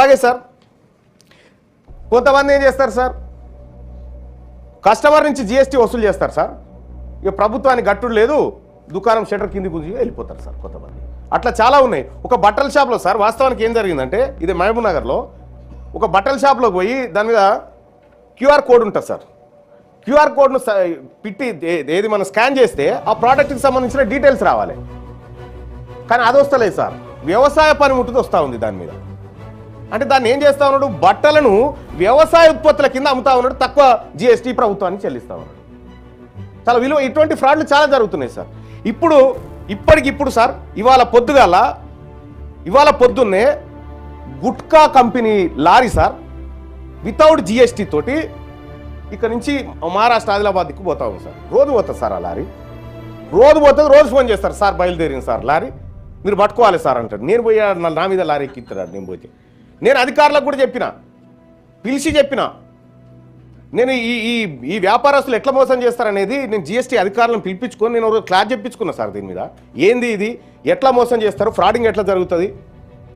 అలాగే సార్. కొంతమంది ఏం చేస్తారు సార్? కస్టమర్ నుంచి జిఎస్టీ వసూలు చేస్తారు సార్. ఇక ప్రభుత్వానికి గట్టుడు లేదు దుకాణం షటర్ కింది గుంజి వెళ్ళిపోతారు సార్ కొంతమంది. అట్లా చాలా ఉన్నాయి. ఒక బట్టల షాప్లో సార్ వాస్తవానికి ఏం జరిగిందంటే ఇది మహబూబ్ నగర్లో ఒక బట్టల షాప్లోకి పోయి దాని మీద క్యూఆర్ కోడ్ ఉంటుంది సార్. క్యూఆర్ కోడ్ను పిట్టి ఏది మనం స్కాన్ చేస్తే ఆ ప్రోడక్ట్కి సంబంధించిన డీటెయిల్స్ రావాలి. కానీ అది వస్తలేదు సార్. వ్యవసాయ పనిముట్టుది వస్తూ ఉంది దాని మీద. అంటే దాన్ని ఏం చేస్తా ఉన్నాడు? బట్టలను వ్యవసాయ ఉత్పత్తుల కింద అమ్ముతా ఉన్నాడు తక్కువ జిఎస్టీ ప్రభుత్వానికి చెల్లిస్తా ఉన్నాడు. చాలా విలువ ఇటువంటి ఫ్రాడ్లు చాలా జరుగుతున్నాయి సార్. ఇప్పుడు ఇప్పటికిప్పుడు సార్ ఇవాళ పొద్దుగాల ఇవాళ పొద్దున్నే gutka company lorry sir without GST తోటి ఇక్కడ నుంచి మహారాష్ట్ర ఆదిలాబాద్ దిక్కు పోతా ఉంది సార్. రోజు పోతుంది సార్ ఆ లారీ. రోజు పోతుంది రోజు ఫోన్ చేస్తారు సార్ బయలుదేరింది సార్ లారీ. మీరు పట్టుకోవాలి సార్ అంటారు. నేను పోయి నా- నా మీద లారీ ఎక్కిస్తాడు నేను పోతే. నేను అధికారులకు కూడా చెప్పిన పిలిచి చెప్పిన. నేను ఈ ఈ ఈ వ్యాపారస్తులు ఎట్లా మోసం చేస్తారనేది నేను జిఎస్టీ అధికారులను పిలిపించుకొని నేను ఒక క్లాస్ చెప్పించుకున్నా సార్ దీని మీద. ఏంది ఇది? ఎట్లా మోసం చేస్తారు? ఫ్రాడింగ్ ఎట్లా జరుగుతుంది?